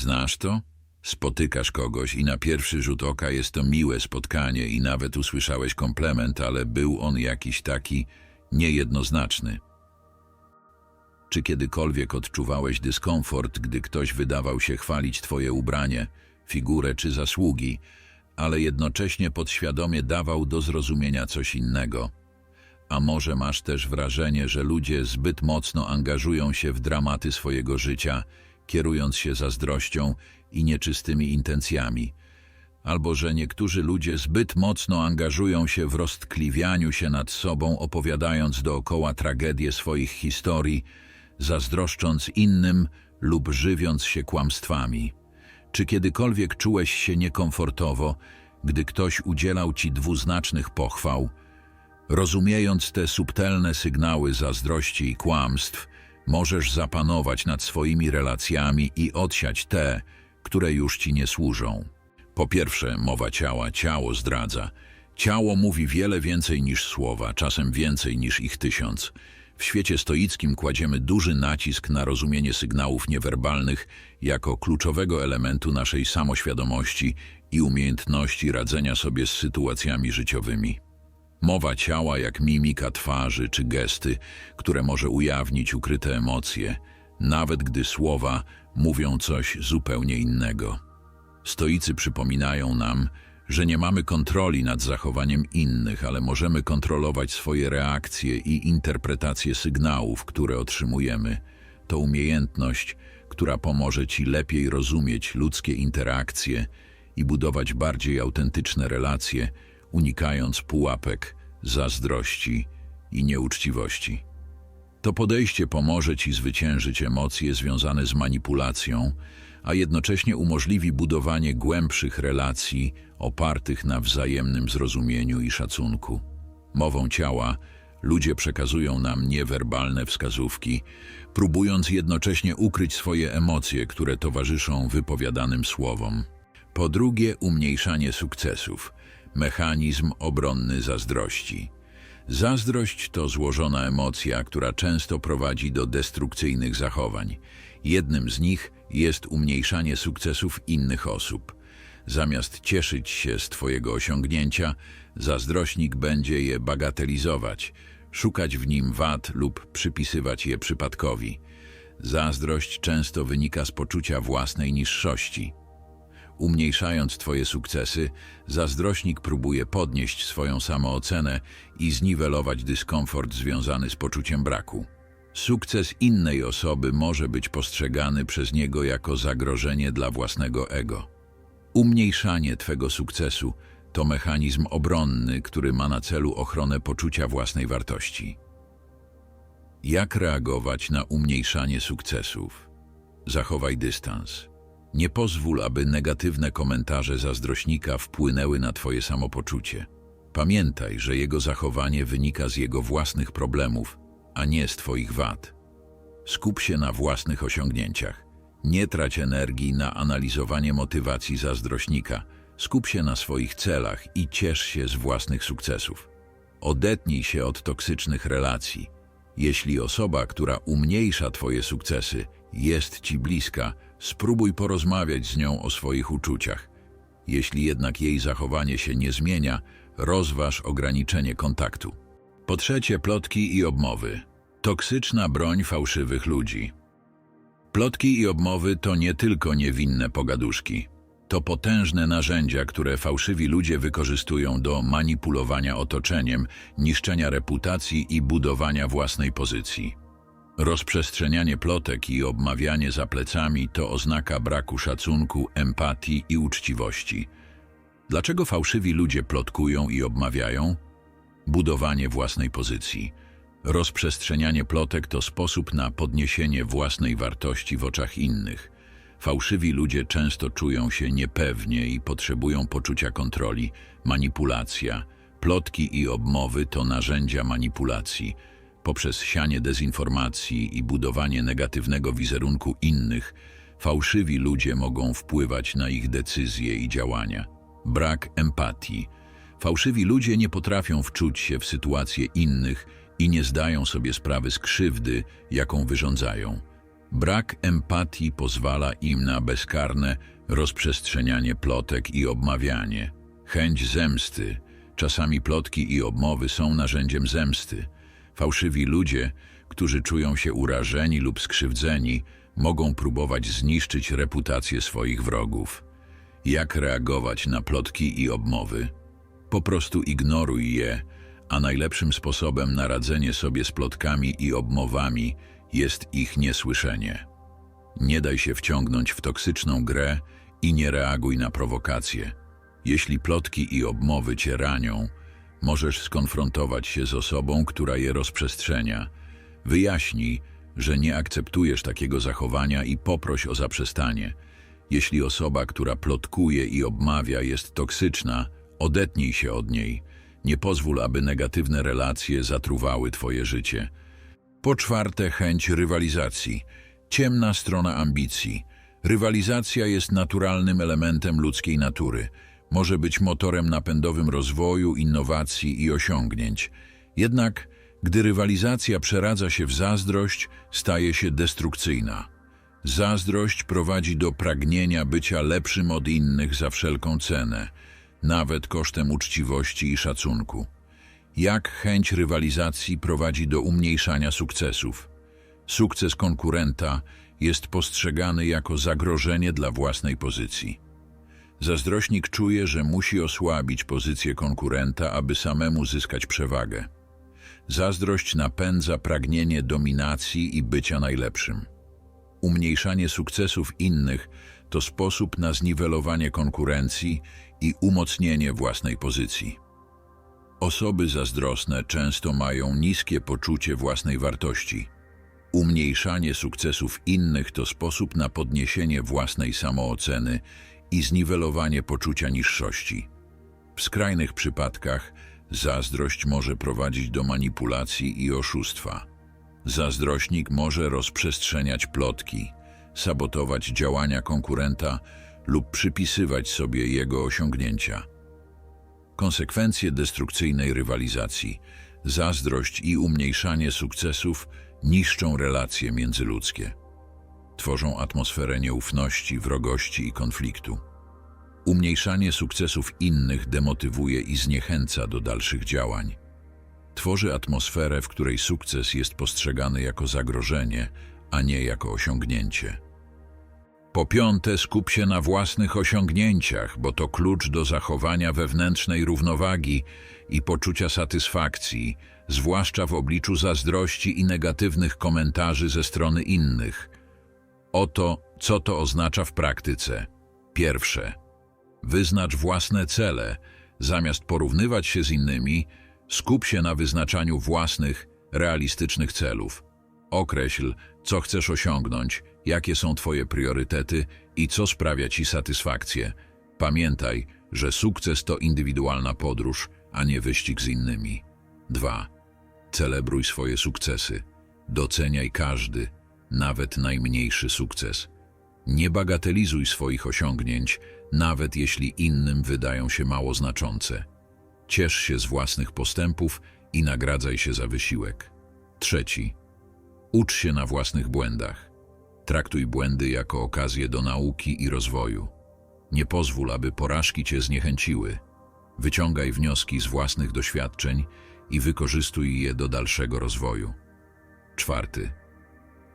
Znasz to? Spotykasz kogoś i na pierwszy rzut oka jest to miłe spotkanie i nawet usłyszałeś komplement, ale był on jakiś taki niejednoznaczny. Czy kiedykolwiek odczuwałeś dyskomfort, gdy ktoś wydawał się chwalić twoje ubranie, figurę czy zasługi, ale jednocześnie podświadomie dawał do zrozumienia coś innego? A może masz też wrażenie, że ludzie zbyt mocno angażują się w dramaty swojego życia, kierując się zazdrością i nieczystymi intencjami? Albo że niektórzy ludzie zbyt mocno angażują się w roztkliwianiu się nad sobą, opowiadając dookoła tragedię swoich historii, zazdroszcząc innym lub żywiąc się kłamstwami? Czy kiedykolwiek czułeś się niekomfortowo, gdy ktoś udzielał ci dwuznacznych pochwał, Rozumiejąc te subtelne sygnały zazdrości i kłamstw, możesz zapanować nad swoimi relacjami i odsiać te, które już ci nie służą. Po pierwsze, mowa ciała. Ciało zdradza. Ciało mówi wiele więcej niż słowa, czasem więcej niż ich tysiąc. W świecie stoickim kładziemy duży nacisk na rozumienie sygnałów niewerbalnych jako kluczowego elementu naszej samoświadomości i umiejętności radzenia sobie z sytuacjami życiowymi. Mowa ciała jak mimika twarzy czy gesty, które może ujawnić ukryte emocje, nawet gdy słowa mówią coś zupełnie innego. Stoicy przypominają nam, że nie mamy kontroli nad zachowaniem innych, ale możemy kontrolować swoje reakcje i interpretacje sygnałów, które otrzymujemy. To umiejętność, która pomoże Ci lepiej rozumieć ludzkie interakcje i budować bardziej autentyczne relacje, unikając pułapek, zazdrości i nieuczciwości. To podejście pomoże Ci zwyciężyć emocje związane z manipulacją, a jednocześnie umożliwi budowanie głębszych relacji opartych na wzajemnym zrozumieniu i szacunku. Mową ciała ludzie przekazują nam niewerbalne wskazówki, próbując jednocześnie ukryć swoje emocje, które towarzyszą wypowiadanym słowom. Po drugie, umniejszanie sukcesów – mechanizm obronny zazdrości. Zazdrość to złożona emocja, która często prowadzi do destrukcyjnych zachowań. Jednym z nich jest umniejszanie sukcesów innych osób. Zamiast cieszyć się z Twojego osiągnięcia, zazdrośnik będzie je bagatelizować, szukać w nim wad lub przypisywać je przypadkowi. Zazdrość często wynika z poczucia własnej niższości. Umniejszając Twoje sukcesy, zazdrośnik próbuje podnieść swoją samoocenę i zniwelować dyskomfort związany z poczuciem braku. Sukces innej osoby może być postrzegany przez niego jako zagrożenie dla własnego ego. Umniejszanie Twego sukcesu to mechanizm obronny, który ma na celu ochronę poczucia własnej wartości. Jak reagować na umniejszanie sukcesów? Zachowaj dystans. Nie pozwól, aby negatywne komentarze zazdrośnika wpłynęły na Twoje samopoczucie. Pamiętaj, że jego zachowanie wynika z jego własnych problemów, a nie z Twoich wad. Skup się na własnych osiągnięciach. Nie trać energii na analizowanie motywacji zazdrośnika. Skup się na swoich celach i ciesz się z własnych sukcesów. Odetnij się od toksycznych relacji. Jeśli osoba, która umniejsza Twoje sukcesy, jest Ci bliska, Spróbuj porozmawiać z nią o swoich uczuciach. Jeśli jednak jej zachowanie się nie zmienia, rozważ ograniczenie kontaktu. Po trzecie, plotki i obmowy. Toksyczna broń fałszywych ludzi. Plotki i obmowy to nie tylko niewinne pogaduszki. To potężne narzędzia, które fałszywi ludzie wykorzystują do manipulowania otoczeniem, niszczenia reputacji i budowania własnej pozycji. Rozprzestrzenianie plotek i obmawianie za plecami to oznaka braku szacunku, empatii i uczciwości. Dlaczego fałszywi ludzie plotkują i obmawiają? Budowanie własnej pozycji. Rozprzestrzenianie plotek to sposób na podniesienie własnej wartości w oczach innych. Fałszywi ludzie często czują się niepewnie i potrzebują poczucia kontroli. Manipulacja. Plotki i obmowy to narzędzia manipulacji – Poprzez sianie dezinformacji i budowanie negatywnego wizerunku innych, fałszywi ludzie mogą wpływać na ich decyzje i działania. Brak empatii. Fałszywi ludzie nie potrafią wczuć się w sytuacje innych i nie zdają sobie sprawy z krzywdy, jaką wyrządzają. Brak empatii pozwala im na bezkarne rozprzestrzenianie plotek i obmawianie. Chęć zemsty. Czasami plotki i obmowy są narzędziem zemsty. Fałszywi ludzie, którzy czują się urażeni lub skrzywdzeni, mogą próbować zniszczyć reputację swoich wrogów. Jak reagować na plotki i obmowy? Po prostu ignoruj je, a najlepszym sposobem na radzenie sobie z plotkami i obmowami jest ich niesłyszenie. Nie daj się wciągnąć w toksyczną grę i nie reaguj na prowokacje. Jeśli plotki i obmowy cię ranią, możesz skonfrontować się z osobą, która je rozprzestrzenia. Wyjaśnij, że nie akceptujesz takiego zachowania i poproś o zaprzestanie. Jeśli osoba, która plotkuje i obmawia, jest toksyczna, odetnij się od niej. Nie pozwól, aby negatywne relacje zatruwały twoje życie. Po czwarte, chęć rywalizacji. Ciemna strona ambicji. Rywalizacja jest naturalnym elementem ludzkiej natury. Może być motorem napędowym rozwoju, innowacji i osiągnięć. Jednak, gdy rywalizacja przeradza się w zazdrość, staje się destrukcyjna. Zazdrość prowadzi do pragnienia bycia lepszym od innych za wszelką cenę, nawet kosztem uczciwości i szacunku. Jak chęć rywalizacji prowadzi do umniejszania sukcesów. Sukces konkurenta jest postrzegany jako zagrożenie dla własnej pozycji. Zazdrośnik czuje, że musi osłabić pozycję konkurenta, aby samemu zyskać przewagę. Zazdrość napędza pragnienie dominacji i bycia najlepszym. Umniejszanie sukcesów innych to sposób na zniwelowanie konkurencji i umocnienie własnej pozycji. Osoby zazdrosne często mają niskie poczucie własnej wartości. Umniejszanie sukcesów innych to sposób na podniesienie własnej samooceny i zniwelowanie poczucia niższości. W skrajnych przypadkach zazdrość może prowadzić do manipulacji i oszustwa. Zazdrośnik może rozprzestrzeniać plotki, sabotować działania konkurenta lub przypisywać sobie jego osiągnięcia. Konsekwencje destrukcyjnej rywalizacji, zazdrość i umniejszanie sukcesów niszczą relacje międzyludzkie. Tworzą atmosferę nieufności, wrogości i konfliktu. Umniejszanie sukcesów innych demotywuje i zniechęca do dalszych działań. Tworzy atmosferę, w której sukces jest postrzegany jako zagrożenie, a nie jako osiągnięcie. Po piąte, skup się na własnych osiągnięciach, bo to klucz do zachowania wewnętrznej równowagi i poczucia satysfakcji, zwłaszcza w obliczu zazdrości i negatywnych komentarzy ze strony innych. Oto, co to oznacza w praktyce. Pierwsze. Wyznacz własne cele. Zamiast porównywać się z innymi, skup się na wyznaczaniu własnych, realistycznych celów. Określ, co chcesz osiągnąć, jakie są Twoje priorytety i co sprawia Ci satysfakcję. Pamiętaj, że sukces to indywidualna podróż, a nie wyścig z innymi. 2. Celebruj swoje sukcesy. Doceniaj każdy, nawet najmniejszy sukces. Nie bagatelizuj swoich osiągnięć, nawet jeśli innym wydają się mało znaczące. Ciesz się z własnych postępów i nagradzaj się za wysiłek. Trzeci. Ucz się na własnych błędach. Traktuj błędy jako okazję do nauki i rozwoju. Nie pozwól, aby porażki cię zniechęciły. Wyciągaj wnioski z własnych doświadczeń i wykorzystuj je do dalszego rozwoju. Czwarty.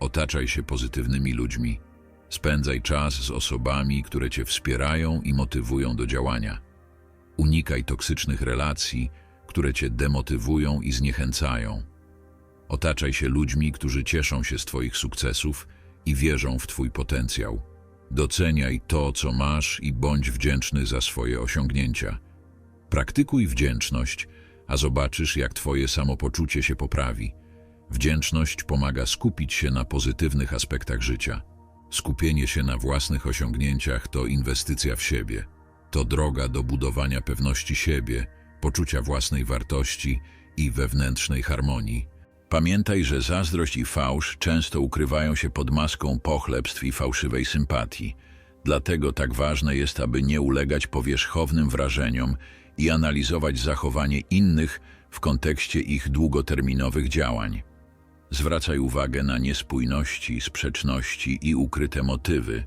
Otaczaj się pozytywnymi ludźmi. Spędzaj czas z osobami, które cię wspierają i motywują do działania. Unikaj toksycznych relacji, które cię demotywują i zniechęcają. Otaczaj się ludźmi, którzy cieszą się z Twoich sukcesów i wierzą w Twój potencjał. Doceniaj to, co masz i bądź wdzięczny za swoje osiągnięcia. Praktykuj wdzięczność, a zobaczysz, jak Twoje samopoczucie się poprawi. Wdzięczność pomaga skupić się na pozytywnych aspektach życia. Skupienie się na własnych osiągnięciach to inwestycja w siebie. To droga do budowania pewności siebie, poczucia własnej wartości i wewnętrznej harmonii. Pamiętaj, że zazdrość i fałsz często ukrywają się pod maską pochlebstw i fałszywej sympatii. Dlatego tak ważne jest, aby nie ulegać powierzchownym wrażeniom i analizować zachowanie innych w kontekście ich długoterminowych działań. Zwracaj uwagę na niespójności, sprzeczności i ukryte motywy.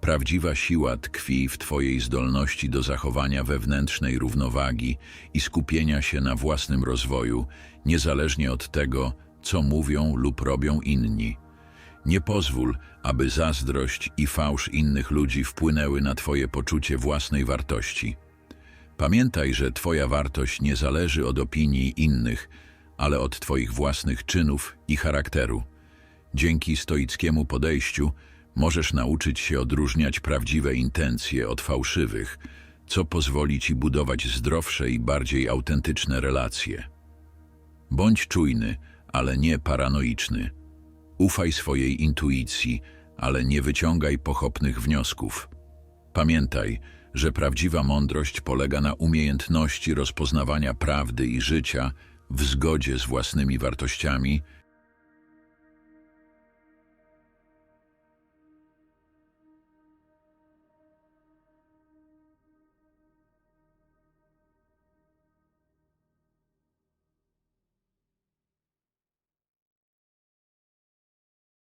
Prawdziwa siła tkwi w Twojej zdolności do zachowania wewnętrznej równowagi i skupienia się na własnym rozwoju, niezależnie od tego, co mówią lub robią inni. Nie pozwól, aby zazdrość i fałsz innych ludzi wpłynęły na Twoje poczucie własnej wartości. Pamiętaj, że Twoja wartość nie zależy od opinii innych, ale od Twoich własnych czynów i charakteru. Dzięki stoickiemu podejściu możesz nauczyć się odróżniać prawdziwe intencje od fałszywych, co pozwoli Ci budować zdrowsze i bardziej autentyczne relacje. Bądź czujny, ale nie paranoiczny. Ufaj swojej intuicji, ale nie wyciągaj pochopnych wniosków. Pamiętaj, że prawdziwa mądrość polega na umiejętności rozpoznawania prawdy i życia w zgodzie z własnymi wartościami